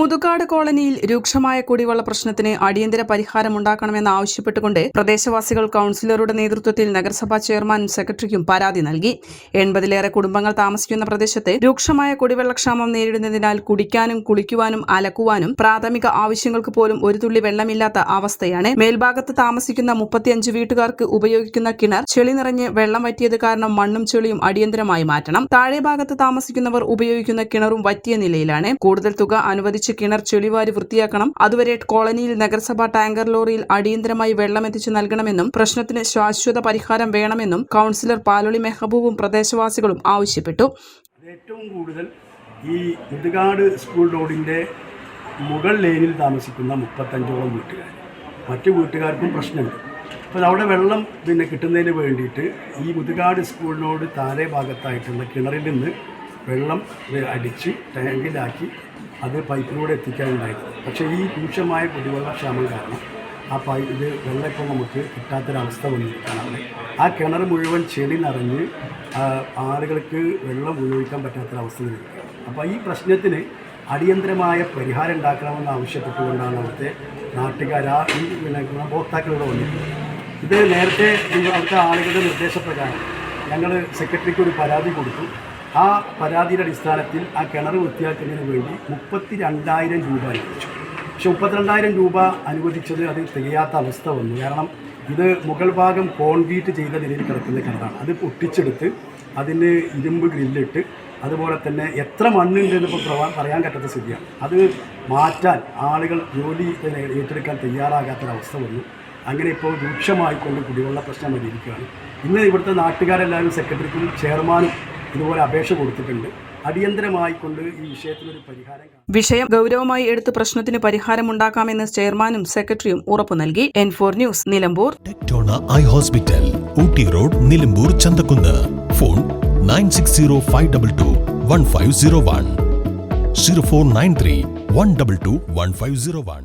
Muthukad കോളനിയിൽ രൂക്ഷമായ കുടിവെള്ള പ്രശ്നത്തിന് അടിയന്തര പരിഹാരം ഉണ്ടാക്കണമെന്ന് ആവശ്യപ്പെട്ടുകൊണ്ട് പ്രദേശവാസികൾ കൌൺസിലറുടെ നേതൃത്വത്തിൽ നഗരസഭാ ചെയർമാനും സെക്രട്ടറിക്കും പരാതി നൽകി. എൺപതിലേറെ കുടുംബങ്ങൾ താമസിക്കുന്ന പ്രദേശത്ത് രൂക്ഷമായ കുടിവെള്ളക്ഷാമം നേരിടുന്നതിനാൽ കുടിക്കാനും കുളിക്കുവാനും അലക്കുവാനും പ്രാഥമിക ആവശ്യങ്ങൾക്ക് പോലും ഒരു തുള്ളി വെള്ളമില്ലാത്ത അവസ്ഥയാണ്. മേൽഭാഗത്ത് താമസിക്കുന്ന മുപ്പത്തിയഞ്ച് വീട്ടുകാർക്ക് ഉപയോഗിക്കുന്ന കിണർ ചെളി നിറഞ്ഞ് വെള്ളം വറ്റിയത് കാരണം മണ്ണും ചെളിയും അടിയന്തരമായി മാറ്റണം. താഴെ ഭാഗത്ത് താമസിക്കുന്നവർ ഉപയോഗിക്കുന്ന കിണറും വറ്റിയ നിലയിലാണ്. കൂടുതൽ തുക അനുവദിച്ച് കിണർ ചെളിവാരി വൃത്തിയാക്കണം. അതുവരെ കോളനിയിൽ നഗരസഭാ ടാങ്കർ ലോറിയിൽ അടിയന്തരമായി വെള്ളം എത്തിച്ചു നൽകണമെന്നും പ്രശ്നത്തിന് ശാശ്വത പരിഹാരം വേണമെന്നും കൌൺസിലർ പാലൊളി മെഹബൂബും പ്രദേശവാസികളും ആവശ്യപ്പെട്ടു. ഏറ്റവും കൂടുതൽ ഈ ഇടുകാട് സ്കൂൾ റോഡിന്റെ മുകൾ ലൈനിൽ താമസിക്കുന്ന മുപ്പത്തഞ്ചോളം വീട്ടുകാർ. മറ്റു വീട്ടുകാർക്കും പ്രശ്നമുണ്ട്. അപ്പോൾ അവിടെ വെള്ളം പിന്നെ കിട്ടുന്നതിന് വേണ്ടിയിട്ട് ഈ മുതുകാട് സ്കൂളിനോട് താഴെ ഭാഗത്തായിട്ടുള്ള കിണറിൽ നിന്ന് വെള്ളം അടിച്ച് ടാങ്കിലാക്കി അത് പൈപ്പിലൂടെ എത്തിക്കാനുണ്ടായിരുന്നു. പക്ഷേ ഈ രൂക്ഷമായ കുടിവെള്ളക്ഷാമം കാരണം ആ പൈ ഇത് വെള്ളം നമുക്ക് കിട്ടാത്തൊരവസ്ഥ വന്നിരിക്കുകയാണ് ആ കിണർ മുഴുവൻ ചെളി നിറഞ്ഞ് ആളുകൾക്ക് വെള്ളം ഉപയോഗിക്കാൻ പറ്റാത്തൊരവസ്ഥ വന്നിരിക്കുകയാണ് അപ്പോൾ ഈ പ്രശ്നത്തിന് അടിയന്തരമായ പരിഹാരം ഉണ്ടാക്കണമെന്ന് ആവശ്യപ്പെട്ടുകൊണ്ടാണ് അവിടുത്തെ നാട്ടുകാർ ആ ഈ ഗുണഭോക്താക്കളിവിടെ വന്നിരിക്കുന്നത് ഇത് നേരത്തെ അവിടുത്തെ ആളുകളുടെ നിർദ്ദേശപ്രകാരം ഞങ്ങൾ സെക്രട്ടറിക്ക് ഒരു പരാതി കൊടുത്തു. ആ പരാതിയുടെ അടിസ്ഥാനത്തിൽ ആ കിണർ വൃത്തിയാക്കുന്നതിന് വേണ്ടി മുപ്പത്തി രണ്ടായിരം രൂപ അനുവദിച്ചു. പക്ഷെ മുപ്പത്തിരണ്ടായിരം രൂപ അനുവദിച്ചത് അത് തികയാത്ത അവസ്ഥ വന്നു. കാരണം ഇത് മുകൾ ഭാഗം കോൺക്രീറ്റ് ചെയ്ത നിലയിൽ കിടക്കുന്ന കിണറാണ്. അത് പൊട്ടിച്ചെടുത്ത് അതിന് ഇരുമ്പ് ഗ്രില്ലിട്ട് അതുപോലെ തന്നെ എത്ര മണ്ണുണ്ട് പ്രവാ- പറയാൻ പറ്റാത്ത സ്ഥിതിയാണ്. അത് മാറ്റാൻ ആളുകൾ ജോലി ഏറ്റെടുക്കാൻ തയ്യാറാകാത്തൊരവസ്ഥ വന്നു. അങ്ങനെ ഇപ്പോൾ രൂക്ഷമായിക്കൊണ്ട് കുടിവെള്ള പ്രശ്നം വന്നിരിക്കുകയാണ്. ഇന്ന് ഇവിടുത്തെ നാട്ടുകാരെല്ലാവരും സെക്രട്ടറിക്കും ചെയർമാനും ഇതുപോലെ അപേക്ഷ കൊടുത്തിട്ടുണ്ട്. അടിയന്തരമായി കൊണ്ട് ഈ വിഷയത്തിനൊരു പരിഹാരം വിഷയം ഗൗരവമായി എടുത്ത് പ്രശ്നത്തിന് പരിഹാരമുണ്ടാക്കാമെന്ന് ചെയർമാനും സെക്രട്ടറിയും ഉറപ്പു നൽകി. N four news Nilambur. Tectona I hospital Ooty road Nilambur Chanthakkunnu. Phone nine six zero five double two one five zero one zero four nine three one double two one five zero one